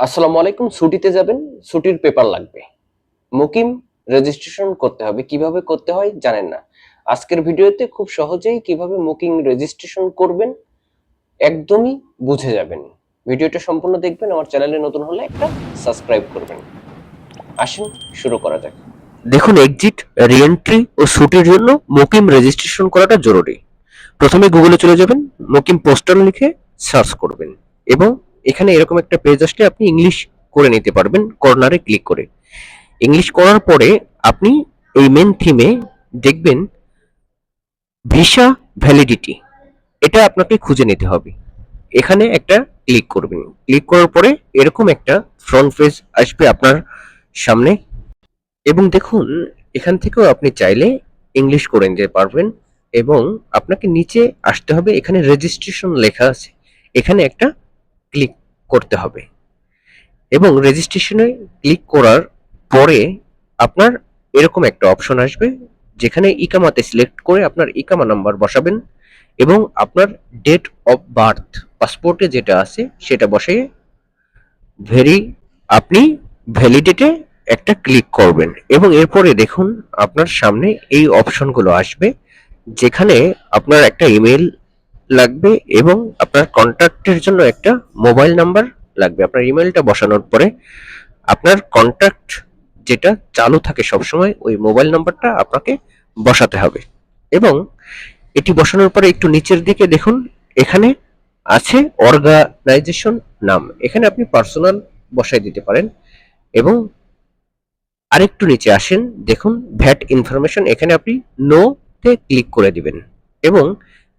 আসসালামু আলাইকুম, ছুটিতে যাবেন, ছুটির পেপার লাগবে। মুকিম রেজিস্ট্রেশন করতে হবে। কীভাবে করতে হয় জানেন না। আজকের ভিডিওতে খুব সহজেই কীভাবে মুকিং রেজিস্ট্রেশন করবেন, একদমই বুঝে যাবেন। ভিডিওটা সম্পূর্ণ দেখবেন, আমার চ্যানেলে নতুন হলে একটা সাবস্ক্রাইব করবেন। আসুন, শুরু করা যাক। দেখুন এক্সিট রিএন্ট্রি ও ছুটির জন্য মুকিম রেজিস্ট্রেশন করাটা জরুরি। প্রথমে গুগলে চলে যাবেন, মুকিম পোস্টাল লিখে সার্চ করবেন এবং এখানে এরকম একটা পেজ আসলে আপনি ইংলিশ করে নিতে পারবেন কর্নারে ক্লিক করে। ইংলিশ করার পরে আপনি এই মেন থিমে দেখবেন ভিসা ভ্যালিডিটি এটা আপনাকে খুঁজে নিতে হবে। এখানে একটা ক্লিক করবেন। ক্লিক করার পরে এরকম একটা ফ্রন্ট পেজ আসবে আপনার সামনে। এবং দেখুন, এখান থেকেও আপনি চাইলে ইংলিশ করে নিতে পারবেন এবং আপনাকে নিচে আসতে হবে। এখানে রেজিস্ট্রেশন লেখা আছে। এখানে একটা করতে হবে। এবং রেজিস্ট্রেশনে ক্লিক করার পরে আপনার এরকম একটা অপশন আসবে, যেখানে ইকামাতে সিলেক্ট করে আপনার ইকামা নাম্বার বসাবেন এবং আপনার ডেট অফ বার্থ পাসপোর্টে যেটা আছে সেটা বসিয়ে ভেরি, আপনি ভ্যালিডেটে একটা ক্লিক করবেন। এবং এরপরে দেখুন আপনার সামনে এই অপশনগুলো আসবে, যেখানে আপনার একটা ইমেল লাগবে এবং আপনার কন্ট্যাক্টের জন্য একটা মোবাইল নাম্বার লাগবে। আপনার ইমেলটা বসানোর পরে আপনার কন্ট্যাক্ট যেটা চালু থাকে সবসময়, ওই মোবাইল নাম্বারটা আপনাকে বসাতে হবে। এবং এটি বসানোর পরে একটু নিচের দিকে দেখুন, এখানে আছে অর্গানাইজেশন নাম। এখানে আপনি পার্সোনাল বসাই দিতে পারেন এবং আরেকটু নিচে আসেন, দেখুন ভ্যাট ইনফরমেশন এখানে আপনি নো তে ক্লিক করে দিবেন। এবং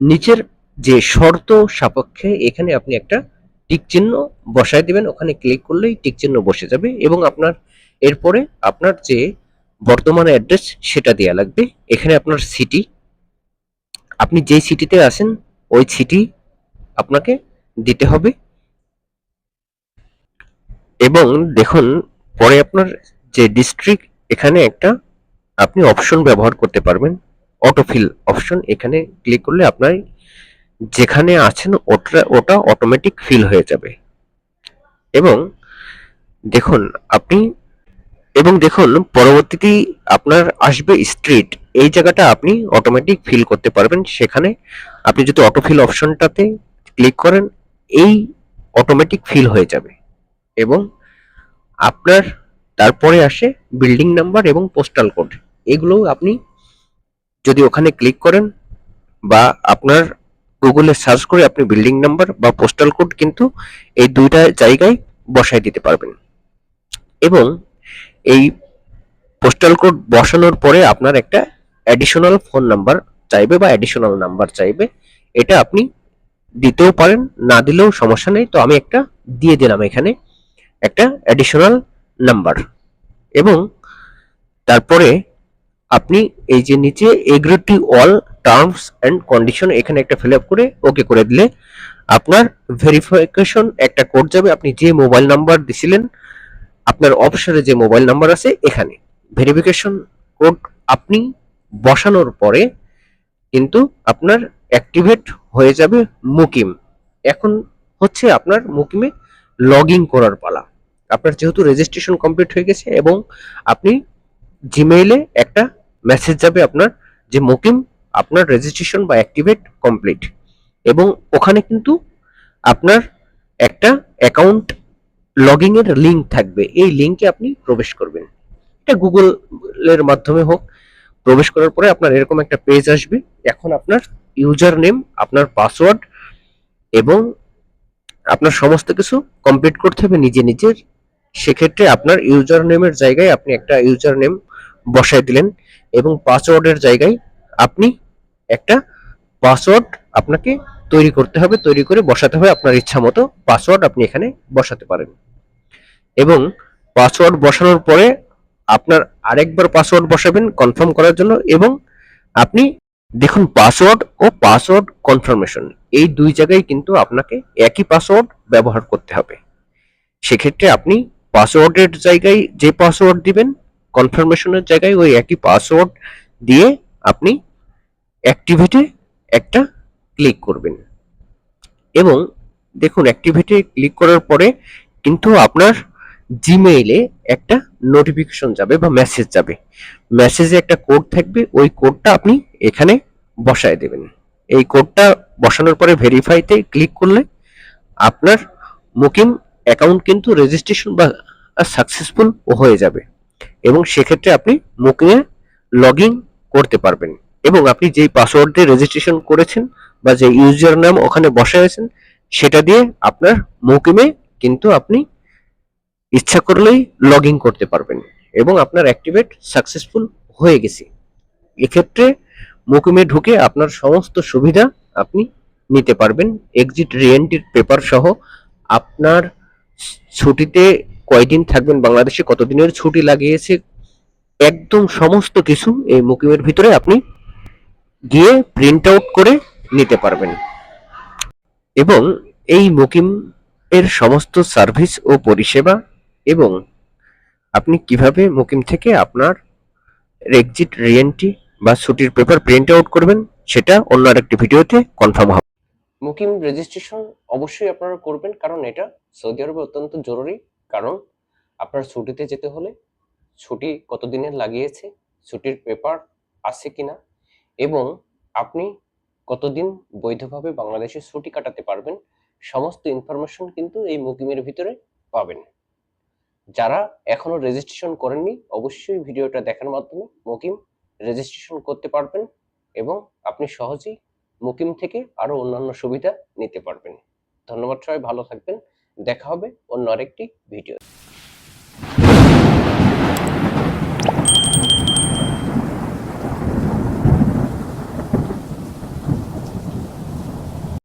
নিচের যে শর্ত সাপেক্ষে এখানে আপনি একটা টিক চিহ্ন বসায় দিবেন। ওখানে ক্লিক করলেই টিক চিহ্ন বসে যাবে এবং আপনার এরপরে আপনার যে বর্তমান অ্যাড্রেস সেটা দেয়া লাগবে। এখানে আপনার সিটি আপনি যেই সিটিতে আছেন, ওই সিটি আপনাকে দিতে হবে। এবং দেখুন, পরে আপনার যে ডিস্ট্রিক্ট এখানে একটা আপনি অপশন ব্যবহার করতে পারবেন। অটোফিল অপশন এখানে ক্লিক করলে আপনার যেখানে আছেন, ওটা ওটা অটোমেটিক ফিল হয়ে যাবে। এবং দেখুন, আপনি, এবং দেখুন, পরবর্তীতে আপনার আসবে স্ট্রিট এই জায়গাটা আপনি অটোমেটিক ফিল করতে পারবেন। সেখানে আপনি যদি অটোফিল অপশনটাতে ক্লিক করেন, এই অটোমেটিক ফিল হয়ে যাবে। এবং আপনার, তারপরে আসে বিল্ডিং নাম্বার এবং পোস্টাল কোড এগুলো আপনি যদি ওখানে ক্লিক করেন বা আপনার গুগলে সার্চ করে আপনি বিল্ডিং নাম্বার বা পোস্টাল কোড কিন্তু এই দুইটা জায়গায় বসাই দিতে পারবেন। এবং এই পোস্টাল কোড বসানোর পরে আপনার একটা অ্যাডিশনাল ফোন নাম্বার চাইবে বা অ্যাডিশনাল নাম্বার চাইবে, এটা আপনি দিতেও পারেন, না দিলেও সমস্যা নেই। তো আমি একটা দিয়ে দিলাম এখানে একটা অ্যাডিশনাল নাম্বার এবং তারপরে আপনি এই যে নিচে agree to all terms and condition এখানে একটা ফিল আপ করে ওকে করে দিলে আপনার ভেরিফিকেশন একটা কোড যাবে। আপনি যে মোবাইল নাম্বার দিছিলেন, আপনার অপশনে যে মোবাইল নাম্বার আছে এখানে। ভেরিফিকেশন কোড আপনি বসানোর পরে কিন্তু আপনার অ্যাক্টিভেট হয়ে যাবে মুকিম। এখন হচ্ছে আপনার মুকিমে লগ ইন করার পালা। আপনার যেহেতু রেজিস্ট্রেশন কমপ্লিট হয়ে গেছে এবং আপনি জিমেইলে একটা মেসেজ যাবে আপনার যে, মুকিম, আপনার রেজিস্ট্রেশন বা অ্যাক্টিভেট কমপ্লিট এবং ওখানে কিন্তু আপনার একটা অ্যাকাউন্ট লগইন এর লিংক থাকবে। এই লিংকে আপনি প্রবেশ করবেন। এটা গুগলের মাধ্যমে হোক, প্রবেশ করার পরে আপনার এরকম একটা পেজ আসবে। এখন আপনার ইউজার নেম আপনার পাসওয়ার্ড এবং আপনার সমস্ত কিছু কমপ্লিট করতে হবে নিজে নিজের। সেক্ষেত্রে আপনার ইউজার নেমের জায়গায় আপনি একটা ইউজার নেম বসাই দিলেন এবং পাসওয়ার্ডের জায়গায় আপনি একটা পাসওয়ার্ড আপনাকে তৈরি করতে হবে, তৈরি করে বসাতে হবে আপনার ইচ্ছা মতো পাসওয়ার্ড আপনি এখানে বসাতে পারেন। এবং পাসওয়ার্ড বসানোর পরে আপনার আরেকবার পাসওয়ার্ড বসাবেন কনফার্ম করার জন্য এবং আপনি দেখুন পাসওয়ার্ড ও পাসওয়ার্ড কনফার্মেশন এই দুই জায়গায় কিন্তু আপনাকে একই পাসওয়ার্ড ব্যবহার করতে হবে। সেক্ষেত্রে আপনি পাসওয়ার্ডের জায়গায় যে পাসওয়ার্ড দিবেন কনফার্মেশনের জায়গায় ওই একই পাসওয়ার্ড দিয়ে আপনি অ্যাক্টিভেটে একটা ক্লিক করবেন। এবং দেখুন অ্যাক্টিভেটে ক্লিক করার পরে কিন্তু আপনার জিমেইলে একটা নোটিফিকেশন যাবে বা মেসেজ যাবে। মেসেজে একটা কোড থাকবে, ওই কোডটা আপনি এখানে বসায় দেবেন। এই কোডটা বসানোর পরে ভেরিফাইতে ক্লিক করলে আপনার মুকিম অ্যাকাউন্ট কিন্তু রেজিস্ট্রেশন বা সাকসেসফুল হয়ে যাবে। এবং সেক্ষেত্রে আপনি মুকিমে লগ ইন করতে পারবেন। এবং আপনি যেই পাসওয়ার্ড দিয়ে রেজিস্ট্রেশন করেছেন বা যে ইউজার নাম ওখানে বসাইছেন সেটা দিয়ে আপনার মুকিমে কিন্তু আপনি ইচ্ছা করলেই লগ করতে পারবেন এবং আপনার অ্যাক্টিভেট সাকসেসফুল হয়ে গেছে। এক্ষেত্রে মুকিমে ঢুকে আপনার সমস্ত সুবিধা আপনি নিতে পারবেন। এক্সিট রিএন্টির পেপার সহ আপনার ছুটিতে কয়দিন থাকবেন বাংলাদেশে, কতদিনের ছুটি লাগিয়েছে, একদম সমস্ত কিছু এই মুকিমের ভিতরে আপনি গিয়ে প্রিন্ট আউট করে নিতে পারবেন। এবং এই মুকিম এর সমস্ত সার্ভিস ও পরিষেবা এবং আপনি কীভাবে মুকিম থেকে আপনার এক্সিট রিএন্টি বা ছুটির পেপার প্রিন্ট আউট করবেন, সেটা অন্য আরেকটি ভিডিওতে কনফার্ম হবে। মুকিম রেজিস্ট্রেশন অবশ্যই আপনারা করবেন, কারণ এটা সৌদি আরবে অত্যন্ত জরুরি। কারণ আপনার ছুটিতে যেতে হলে ছুটি কতদিনের লাগিয়েছে, ছুটির পেপার আছে কিনা এবং আপনি কতদিন বৈধভাবে বাংলাদেশে ছুটি কাটাতে পারবেন, সমস্ত ইনফরমেশন কিন্তু এই মুকিমের ভিতরে পাবেন। যারা এখনও রেজিস্ট্রেশন করেননি, অবশ্যই ভিডিওটা দেখার মাধ্যমে মুকিম রেজিস্ট্রেশন করতে পারবেন এবং আপনি সহজেই মুকিম থেকে আরও অন্যান্য সুবিধা নিতে পারবেন। ধন্যবাদ সবাই, ভালো থাকবেন। দেখা হবে অন্য আরেকটি ভিডিও